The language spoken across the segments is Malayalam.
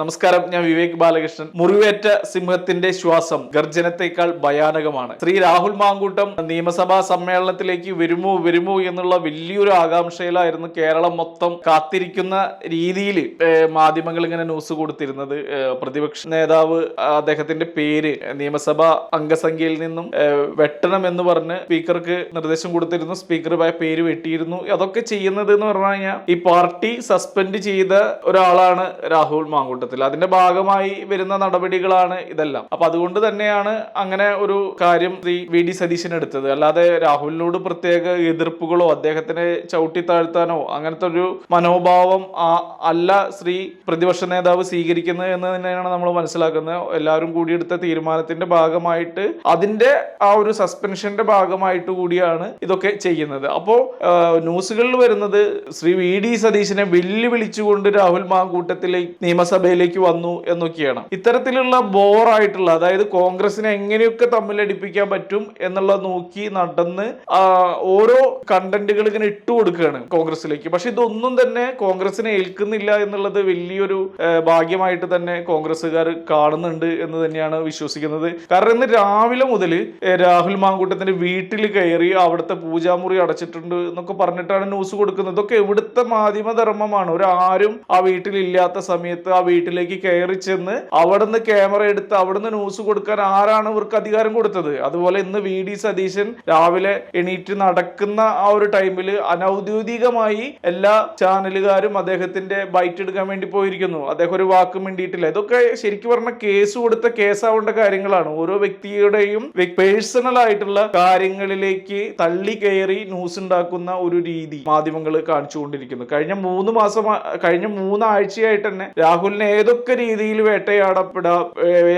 നമസ്കാരം ഞാൻ വിവേക് ബാലകൃഷ്ണൻ. മുറിവേറ്റ സിംഹത്തിന്റെ ശ്വാസം ഗർജനത്തെക്കാൾ ഭയാനകമാണ്. ശ്രീ രാഹുൽ മാങ്കൂട്ടം നിയമസഭാ സമ്മേളനത്തിലേക്ക് വരുമോ വരുമോ എന്നുള്ള വലിയൊരു ആകാംക്ഷയിലായിരുന്നു കേരളം മൊത്തം കാത്തിരിക്കുന്ന രീതിയിൽ മാധ്യമങ്ങൾ ഇങ്ങനെ ന്യൂസ് കൊടുത്തിരുന്നത്. പ്രതിപക്ഷ നേതാവ് അദ്ദേഹത്തിന്റെ പേര് നിയമസഭാ അംഗസംഖ്യയിൽ നിന്നും വെട്ടണം എന്ന് പറഞ്ഞ് സ്പീക്കർക്ക് നിർദ്ദേശം കൊടുത്തിരുന്നു. സ്പീക്കർ പേര് വെട്ടിയിരുന്നു. അതൊക്കെ ചെയ്യുന്നത് എന്ന് പറഞ്ഞു കഴിഞ്ഞാൽ ഈ പാർട്ടി സസ്പെൻഡ് ചെയ്ത ഒരാളാണ് രാഹുൽ മാങ്കൂട്ടത്തിൽ അതിന്റെ ഭാഗമായി വരുന്ന നടപടികളാണ് ഇതെല്ലാം. അപ്പൊ അതുകൊണ്ട് തന്നെയാണ് അങ്ങനെ ഒരു കാര്യം ശ്രീ വി ഡി സതീശൻ എടുത്തത്. അല്ലാതെ രാഹുലിനോട് പ്രത്യേക എതിർപ്പുകളോ അദ്ദേഹത്തിനെ ചവിട്ടി താഴ്ത്താനോ അങ്ങനത്തെ ഒരു മനോഭാവം അല്ല ശ്രീ പ്രതിപക്ഷ നേതാവ് സ്വീകരിക്കുന്നത് എന്ന് തന്നെയാണ് നമ്മൾ മനസ്സിലാക്കുന്നത്. എല്ലാവരും കൂടി എടുത്ത തീരുമാനത്തിന്റെ ഭാഗമായിട്ട് അതിന്റെ ആ ഒരു സസ്പെൻഷന്റെ ഭാഗമായിട്ട് കൂടിയാണ് ഇതൊക്കെ ചെയ്യുന്നത്. അപ്പോ ന്യൂസുകളിൽ വരുന്നത് ശ്രീ വി ഡി സതീശനെ വെല്ലുവിളിച്ചുകൊണ്ട് രാഹുൽ മാങ്കൂട്ടത്തിലേക്ക് നിയമസഭയിലേക്ക് വന്നു എന്നൊക്കെയാണ്. ഇത്തരത്തിലുള്ള ബോറായിട്ടുള്ള അതായത് കോൺഗ്രസിനെ എങ്ങനെയൊക്കെ തമ്മിലടിപ്പിക്കാൻ പറ്റും എന്നുള്ളത് നോക്കി നടന്ന് ഓരോ കണ്ടന്റുകൾ ഇങ്ങനെ ഇട്ടു കൊടുക്കുകയാണ് കോൺഗ്രസിലേക്ക് പക്ഷെ ഇതൊന്നും തന്നെ കോൺഗ്രസിനെ ഏൽക്കുന്നില്ല എന്നുള്ളത് വലിയൊരു ഭാഗ്യമായിട്ട് തന്നെ കോൺഗ്രസ്സുകാർ കാണുന്നുണ്ട് എന്ന് തന്നെയാണ് വിശ്വസിക്കുന്നത്. കാരണം ഇന്ന് രാവിലെ മുതൽ രാഹുൽ മാങ്കൂട്ടത്തിന്റെ വീട്ടിൽ കയറി അവിടുത്തെ പൂജാമുറി അടച്ചിട്ടുണ്ട് എന്നൊക്കെ പറഞ്ഞിട്ടാണ് ന്യൂസ് കൊടുക്കുന്നത്. ഇതൊക്കെ എവിടുത്തെ മാധ്യമധർമ്മമാണ്. ഒരാരും ആ വീട്ടിലില്ലാത്ത സമയത്ത് ആ വീട്ടിലേക്ക് കയറി ചെന്ന് അവിടുന്ന് ക്യാമറ എടുത്ത് അവിടുന്ന് ന്യൂസ് കൊടുക്കാൻ ആരാണ് ഇവർക്ക് അധികാരം കൊടുത്തത്. അതുപോലെ ഇന്ന് വി ഡി സതീശൻ രാവിലെ എണീറ്റ് നടക്കുന്ന ആ ഒരു ടൈമിൽ അനൗദ്യോഗികമായി എല്ലാ ചാനലുകാരും അദ്ദേഹത്തിന്റെ ബൈറ്റ് എടുക്കാൻ വേണ്ടി പോയിരിക്കുന്നു. അദ്ദേഹം ഒരു വാക്കും വേണ്ടിയിട്ടില്ല ഇതൊക്കെ ശരിക്കും പറഞ്ഞ കേസ് കൊടുത്ത കേസാവേണ്ട കാര്യങ്ങളാണ്. ഓരോ വ്യക്തിയുടെയും പേഴ്സണൽ ആയിട്ടുള്ള കാര്യങ്ങളിലേക്ക് തള്ളി കയറി ന്യൂസ് ഉണ്ടാക്കുന്ന ഒരു രീതി മാധ്യമങ്ങൾ കാണിച്ചുകൊണ്ടിരിക്കുന്നു. കഴിഞ്ഞ മൂന്ന് മാസം കഴിഞ്ഞ മൂന്നാഴ്ചയായിട്ട് തന്നെ രാഹുലിനെ ഏതൊക്കെ രീതിയിൽ വേട്ടയാടപ്പെടാം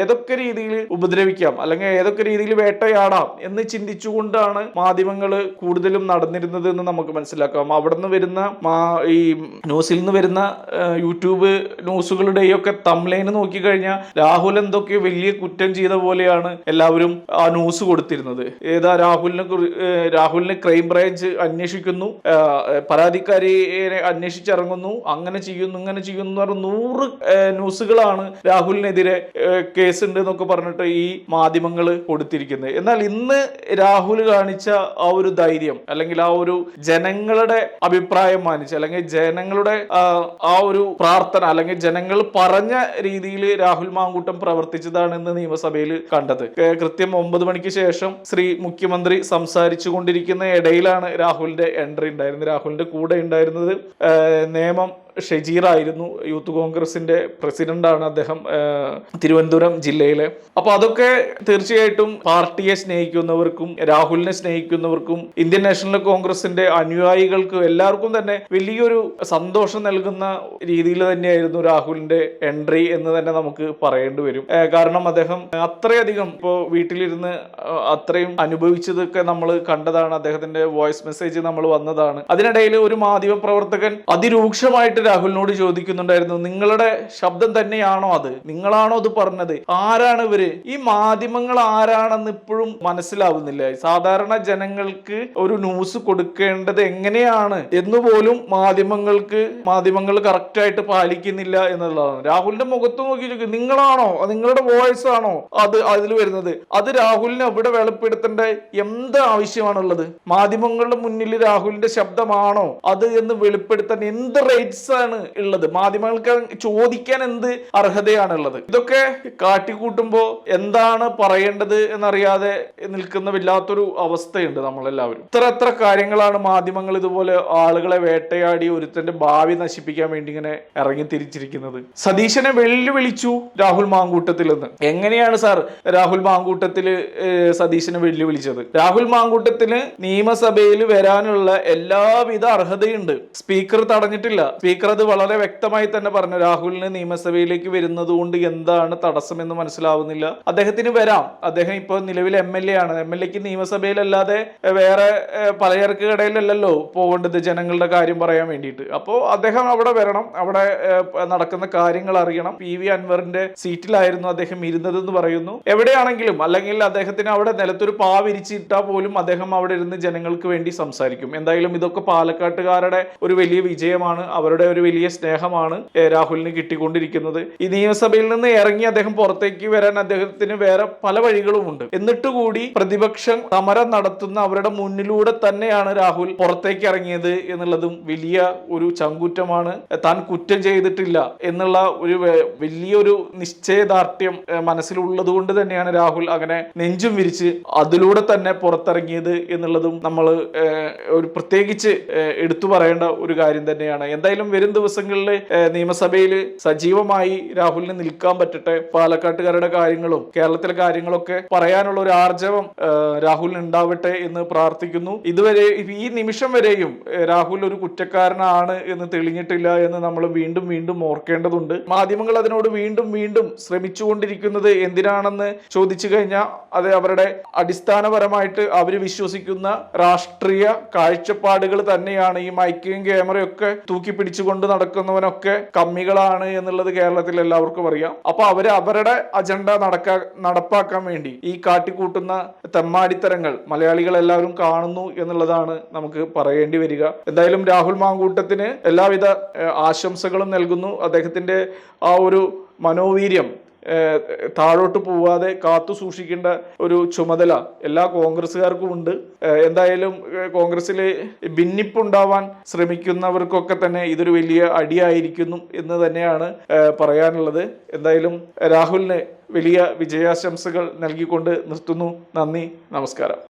ഏതൊക്കെ രീതിയിൽ ഉപദ്രവിക്കാം അല്ലെങ്കിൽ ഏതൊക്കെ രീതിയിൽ വേട്ടയാടാം എന്ന് ചിന്തിച്ചുകൊണ്ടാണ് മാധ്യമങ്ങൾ കൂടുതലും നടന്നിരുന്നത് എന്ന് നമുക്ക് മനസ്സിലാക്കാം. അവിടെ നിന്ന് വരുന്ന ഈ ന്യൂസിൽ നിന്ന് വരുന്ന യൂട്യൂബ് ന്യൂസുകളുടെയും ഒക്കെ തംലൈന് നോക്കിക്കഴിഞ്ഞാൽ രാഹുൽ എന്തൊക്കെ വലിയ കുറ്റം ചെയ്ത പോലെയാണ് എല്ലാവരും ആ ന്യൂസ് കൊടുത്തിരുന്നത്. ഏതാ രാഹുലിനെ രാഹുലിനെ ക്രൈം ബ്രാഞ്ച് അന്വേഷിക്കുന്നു പരാതിക്കാരിയെ അന്വേഷിച്ചിറങ്ങുന്നു അങ്ങനെ ചെയ്യുന്നു ഇങ്ങനെ ചെയ്യുന്നു എന്ന് പറഞ്ഞ് നൂറ് ന്യൂസുകളാണ് രാഹുലിനെതിരെ കേസ് ഉണ്ട് എന്നൊക്കെ പറഞ്ഞിട്ട് ഈ മാധ്യമങ്ങൾ കൊടുത്തിരിക്കുന്നത്. എന്നാൽ ഇന്ന് രാഹുൽ കാണിച്ച ആ ഒരു ധൈര്യം അല്ലെങ്കിൽ ആ ഒരു ജനങ്ങളുടെ അഭിപ്രായം മാനിച്ച് അല്ലെങ്കിൽ ജനങ്ങളുടെ ആ, ഒരു പ്രാർത്ഥന അല്ലെങ്കിൽ ജനങ്ങൾ പറഞ്ഞ രീതിയിൽ രാഹുൽ മാങ്കൂട്ടം പ്രവർത്തിച്ചതാണ് ഇന്ന് നിയമസഭയിൽ കണ്ടത്. കൃത്യം ഒമ്പത് മണിക്ക് ശേഷം ശ്രീ മുഖ്യമന്ത്രി സംസാരിച്ചു കൊണ്ടിരിക്കുന്ന ഇടയിലാണ് രാഹുലിന്റെ എൻട്രി ഉണ്ടായിരുന്നത്. രാഹുലിന്റെ കൂടെ ഉണ്ടായിരുന്നത് ഏ, ആയിരുന്നു യൂത്ത് കോൺഗ്രസിന്റെ പ്രസിഡന്റാണ് അദ്ദേഹം തിരുവനന്തപുരം ജില്ലയിലെ. അപ്പൊ അതൊക്കെ തീർച്ചയായിട്ടും പാർട്ടിയെ സ്നേഹിക്കുന്നവർക്കും രാഹുലിനെ സ്നേഹിക്കുന്നവർക്കും ഇന്ത്യൻ നാഷണൽ കോൺഗ്രസിന്റെ അനുയായികൾക്കും എല്ലാവർക്കും തന്നെ വലിയൊരു സന്തോഷം നൽകുന്ന രീതിയിൽ തന്നെയായിരുന്നു രാഹുലിന്റെ എൻട്രി എന്ന് തന്നെ നമുക്ക് പറയേണ്ടി വരും. കാരണം അദ്ദേഹം അത്രയധികം ഇപ്പോൾ വീട്ടിലിരുന്ന് അത്രയും അനുഭവിച്ചതൊക്കെ നമ്മൾ കണ്ടതാണ്. അദ്ദേഹത്തിന്റെ വോയിസ് മെസ്സേജ് നമ്മൾ വന്നതാണ്. അതിനിടയിൽ ഒരു മാധ്യമ പ്രവർത്തകൻ അതിരൂക്ഷമായിട്ട് രാഹുലിനോട് ചോദിക്കുന്നുണ്ടായിരുന്നു നിങ്ങളുടെ ശബ്ദം തന്നെയാണോ അത്? നിങ്ങളാണോ അത് പറഞ്ഞത്? ആരാണ് ഇവർ? ഈ മാധ്യമങ്ങൾ ആരാണെന്ന് ഇപ്പോഴും മനസ്സിലാവുന്നില്ല. സാധാരണ ജനങ്ങൾക്ക് ഒരു ന്യൂസ് കൊടുക്കേണ്ടത് എങ്ങനെയാണ് എന്ന് പോലും മാധ്യമങ്ങൾക്ക് മാധ്യമങ്ങൾ കറക്റ്റ് ആയിട്ട് പാലിക്കുന്നില്ല എന്നുള്ളതാണ്. രാഹുലിന്റെ മുഖത്ത് നോക്കി ചോദിക്കും നിങ്ങളാണോ? നിങ്ങളുടെ വോയിസ് ആണോ അത് അതിൽ വരുന്നത്? അത് രാഹുലിനെ അവിടെ വെളിപ്പെടുത്തേണ്ട? എന്ത് ആവശ്യമാണുള്ളത്? മാധ്യമങ്ങളുടെ മുന്നിൽ രാഹുലിന്റെ ശബ്ദമാണോ അത് എന്ന് വെളിപ്പെടുത്താൻ എന്ത് റൈറ്റ്സ് ആണ് ഉള്ളത്. മാധ്യമങ്ങൾക്ക് ചോദിക്കാൻ എന്ത് അർഹതയാണുള്ളത്? ഇതൊക്കെ കാട്ടിക്കൂട്ടുമ്പോ എന്താണ് പറയേണ്ടത് എന്നറിയാതെ നിൽക്കുന്ന വല്ലാത്തൊരു അവസ്ഥയുണ്ട് നമ്മളെല്ലാവരും. ഇത്ര എത്ര കാര്യങ്ങളാണ് മാധ്യമങ്ങൾ ഇതുപോലെ ആളുകളെ വേട്ടയാടി ഒരുത്തന്റെ ഭാവി നശിപ്പിക്കാൻ വേണ്ടി ഇങ്ങനെ ഇറങ്ങി തിരിച്ചിരിക്കുന്നത്? സതീശനെ വെല്ലുവിളിച്ചു രാഹുൽ മാങ്കൂട്ടത്തിൽ നിന്ന് എങ്ങനെയാണ് സാർ രാഹുൽ മാങ്കൂട്ടത്തിൽ സതീശനെ വെല്ലുവിളിച്ചത്? രാഹുൽ മാങ്കൂട്ടത്തിന് നിയമസഭയിൽ വരാനുള്ള എല്ലാവിധ അർഹതയുണ്ട്. സ്പീക്കർ തടഞ്ഞിട്ടില്ല. സ്പീക്കർ അത് വളരെ വ്യക്തമായി തന്നെ പറഞ്ഞു രാഹുലിന് നിയമസഭയിലേക്ക് വരുന്നത് കൊണ്ട് എന്താണ് തടസ്സം എന്ന് മനസ്സിലാവുന്നില്ല. അദ്ദേഹത്തിന് വരാം. അദ്ദേഹം ഇപ്പോൾ നിലവിൽ എം എൽ എ ആണ്. എം എൽ എക്ക് നിയമസഭയിലല്ലാതെ വേറെ പലചരക്ക് കടയിലല്ലല്ലോ പോകേണ്ടത് ജനങ്ങളുടെ കാര്യം പറയാൻ വേണ്ടിയിട്ട്. അപ്പോൾ അദ്ദേഹം അവിടെ വരണം. അവിടെ നടക്കുന്ന കാര്യങ്ങൾ അറിയണം. പി വി അൻവറിന്റെ സീറ്റിലായിരുന്നു അദ്ദേഹം ഇരുന്നത് എന്ന് പറയുന്നു. എവിടെയാണെങ്കിലും അല്ലെങ്കിൽ അദ്ദേഹത്തിന് അവിടെ നിലത്തൊരു പാവിരിച്ചിട്ടാൽ പോലും അദ്ദേഹം അവിടെ ഇരുന്ന് ജനങ്ങൾക്ക് വേണ്ടി സംസാരിക്കും. എന്തായാലും ഇതൊക്കെ പാലക്കാട്ടുകാരുടെ ഒരു വലിയ വിജയമാണ്. അവരുടെ ഒരു വലിയ സ്നേഹമാണ് രാഹുലിന് കിട്ടിക്കൊണ്ടിരിക്കുന്നത്. ഈ നിയമസഭയിൽ നിന്ന് ഇറങ്ങി അദ്ദേഹം പുറത്തേക്ക് വരാൻ അദ്ദേഹത്തിന് വേറെ പല വഴികളുമുണ്ട്. എന്നിട്ട് കൂടി പ്രതിപക്ഷം സമരം നടത്തുന്ന അവരുടെ മുന്നിലൂടെ തന്നെയാണ് രാഹുൽ പുറത്തേക്ക് ഇറങ്ങിയത് എന്നുള്ളതും വലിയ ഒരു ചങ്കുറ്റമാണ്. താൻ കുറ്റം ചെയ്തിട്ടില്ല എന്നുള്ള ഒരു വലിയൊരു നിശ്ചയദാർഢ്യം മനസ്സിലുള്ളത് കൊണ്ട് തന്നെയാണ് രാഹുൽ അങ്ങനെ നെഞ്ചും വിരിച്ച് അതിലൂടെ തന്നെ പുറത്തിറങ്ങിയത് എന്നുള്ളതും നമ്മൾ ഒരു പ്രത്യേകിച്ച് എടുത്തു പറയേണ്ട ഒരു കാര്യം തന്നെയാണ്. എന്തായാലും വരും ദിവസങ്ങളിൽ നിയമസഭയിൽ സജീവമായി രാഹുലിന് നിൽക്കാൻ പറ്റട്ടെ. പാലക്കാട്ടുകാരുടെ കാര്യങ്ങളും കേരളത്തിലെ കാര്യങ്ങളൊക്കെ പറയാനുള്ള ഒരു ആർജവം രാഹുലിന് ഉണ്ടാവട്ടെ എന്ന് പ്രാർത്ഥിക്കുന്നു. ഇതുവരെ ഈ നിമിഷം വരെയും രാഹുൽ ഒരു കുറ്റക്കാരനാണ് എന്ന് തെളിഞ്ഞിട്ടില്ല എന്ന് നമ്മൾ വീണ്ടും വീണ്ടും ഓർക്കേണ്ടതുണ്ട്. മാധ്യമങ്ങൾ അതിനോട് വീണ്ടും വീണ്ടും ശ്രമിച്ചുകൊണ്ടിരിക്കുന്നത് എന്തിനാണെന്ന് ചോദിച്ചു കഴിഞ്ഞാൽ അത് അവരുടെ അടിസ്ഥാനപരമായിട്ട് അവർ വിശ്വസിക്കുന്ന രാഷ്ട്രീയ കാഴ്ചപ്പാടുകൾ തന്നെയാണ്. ഈ മൈക്കും ക്യാമറയൊക്കെ തൂക്കി നടക്കുന്നവനൊക്കെ കമ്മികളാണ് എന്നുള്ളത് കേരളത്തിൽ എല്ലാവർക്കും അറിയാം. അപ്പൊ അവർ അവരുടെ അജണ്ട നടക്കാ നടപ്പാക്കാൻ വേണ്ടി ഈ കാട്ടിക്കൂട്ടുന്ന തെമ്മാടിത്തരങ്ങൾ മലയാളികൾ എല്ലാവരും കാണുന്നു എന്നുള്ളതാണ് നമുക്ക് പറയേണ്ടി വരിക. എന്തായാലും രാഹുൽ മാങ്കൂട്ടത്തിന് എല്ലാവിധ ആശംസകളും നൽകുന്നു. അദ്ദേഹത്തിന്റെ ആ ഒരു മനോവീര്യം താഴോട്ട് പോവാതെ കാത്തു സൂക്ഷിക്കേണ്ട ഒരു ചുമതല എല്ലാ കോൺഗ്രസ്സുകാർക്കും ഉണ്ട്. എന്തായാലും കോൺഗ്രസ്സിൽ ഭിന്നിപ്പുണ്ടാവാൻ ശ്രമിക്കുന്നവർക്കൊക്കെ തന്നെ ഇതൊരു വലിയ അടിയായിരിക്കുന്നു എന്ന് തന്നെയാണ് പറയാനുള്ളത്. എന്തായാലും രാഹുലിന് വലിയ വിജയാശംസകൾ നൽകിക്കൊണ്ട് നിർത്തുന്നു. നന്ദി നമസ്കാരം.